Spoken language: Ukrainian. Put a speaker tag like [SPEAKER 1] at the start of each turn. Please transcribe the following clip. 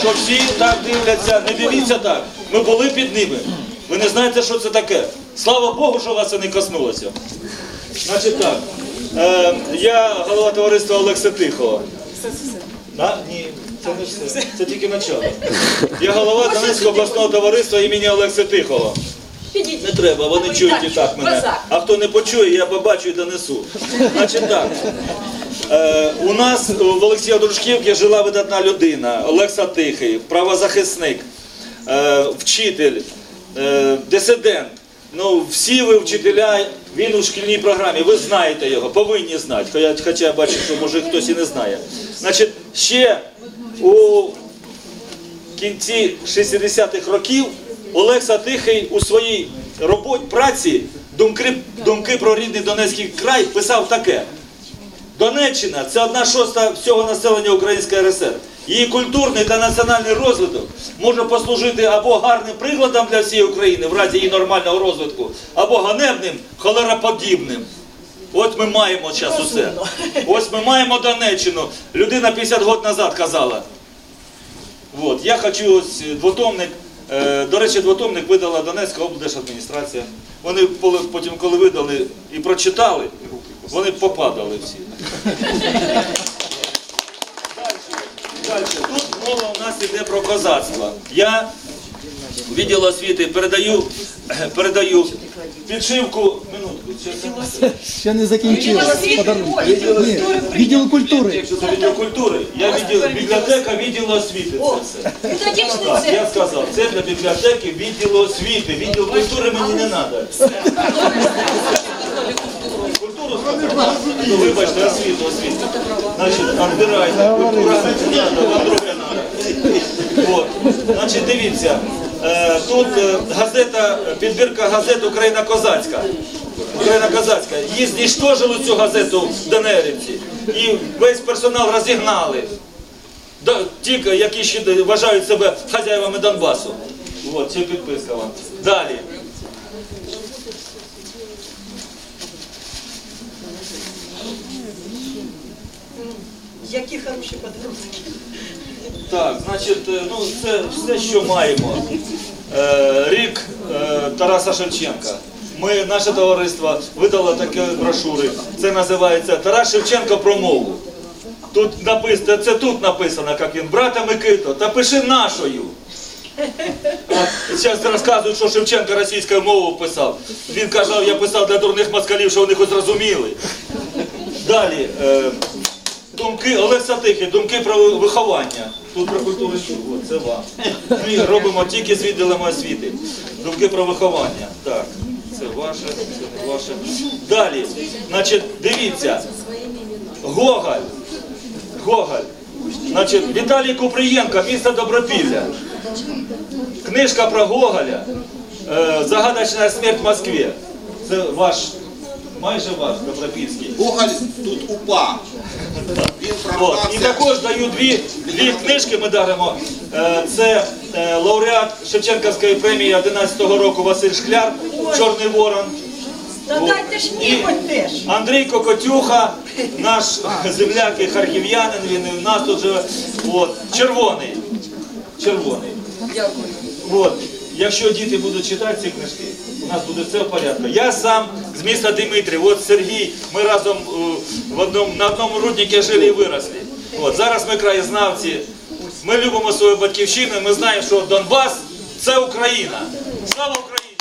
[SPEAKER 1] що всі так дивляться, не дивіться так. Ми були під ними. Ви не знаєте, що це таке. Слава Богу, що вас це не коснулося. Значить так. Е, я голова товариства Олекса Тихого. Да? Ні, це не все. Це тільки начало. Я голова Донецького обласного товариства імені Олекса Тихого. Не треба, вони чують і так мене. А хто не почує, я побачу і донесу. Значить так. Е, у нас в Олексія Дружківки жила видатна людина, Олекса Тихий, правозахисник, е, вчитель, е, дисидент. Ну, всі ви вчителя, він у шкільній програмі, ви знаєте його, повинні знати. Хоча я бачу, що може хтось і не знає. Значить, ще у кінці 60-х років Олекса Тихий у своїй роботі праці думки, думки про рідний Донецький край писав таке. Донеччина це одна шоста всього населення Української РСР. Її культурний та національний розвиток може послужити або гарним прикладом для всієї України в разі її нормального розвитку, або ганебним, холероподібним. От ми маємо зараз усе. Ось ми маємо Донеччину. Людина 50 років назад казала. От, я хочу ось двотомник. Е, До речі, двотомник видала Донецька облдержадміністрація. Вони потім, коли видали і прочитали, вони попадали всі. Далі. Тут мова у нас іде про козацтво. Я відділ освіти передаю, передаю підшивку. Минутку, ще-
[SPEAKER 2] не закінчили. Подарунок. Ні, відділ культури.
[SPEAKER 1] це відділ культури. Я відділ бібліотека відділу освіти. Це все. Так, я сказав, це для бібліотеки відділу освіти. Відділ культури мені не треба. Ну, вибачте, освіту, освіту. Значить, відбирайте. Культура. От. Значить, дивіться, е, тут е, газета, підбірка газет Україна Козацька. Україна Козацька. Її знищожили цю газету в ДНРівці. І весь персонал розігнали. Ті, які ще вважають себе хазяївами Донбасу. От, це підписка вам. Далі.
[SPEAKER 3] Які хороші подарунки.
[SPEAKER 1] Так, значить, е, ну це все, що маємо. Е, рік е, Тараса Шевченка. Ми, наше товариство, видало такі брошури. Це називається Тарас Шевченко про мову. Тут написано, це тут написано, як він, брата Микито, та пиши нашою. Зараз розказують, що Шевченко російською мовою писав. Він казав, я писав для дурних москалів, що вони хоч зрозуміли. Далі. Е, думки Олекса Тихий, думки про виховання. Тут про культуру? Це вам. Ми робимо тільки з відділами освіти. Думки про виховання. Так, це ваше, це не ваше. Далі, значить, дивіться. Гоголь. Гоголь. Значить, Віталій Купрієнко, місто Добропілля. Книжка про Гоголя. Е, Загадочна смерть в Москві. Це ваш, майже ваш Добропільський.
[SPEAKER 4] Гоголь тут упав. Він
[SPEAKER 1] От. І також даю дві, дві книжки ми даримо. Е, Це е, лауреат Шевченківської премії 11-го року Василь Шкляр, Чорний Ворон.
[SPEAKER 3] Теж.
[SPEAKER 1] Андрій Кокотюха, наш земляк і харків'янин, він і в нас тут живе. От. Червоний. Червоний.
[SPEAKER 3] Дякую.
[SPEAKER 1] От. Якщо діти будуть читати ці книжки, у нас буде все в порядку. Я сам з міста Дмитрів, от Сергій, ми разом е, в одному, на одному руднику жили і виросли. От. Зараз ми краєзнавці, ми любимо свою батьківщину, ми знаємо, що Донбас це Україна. Слава Україні!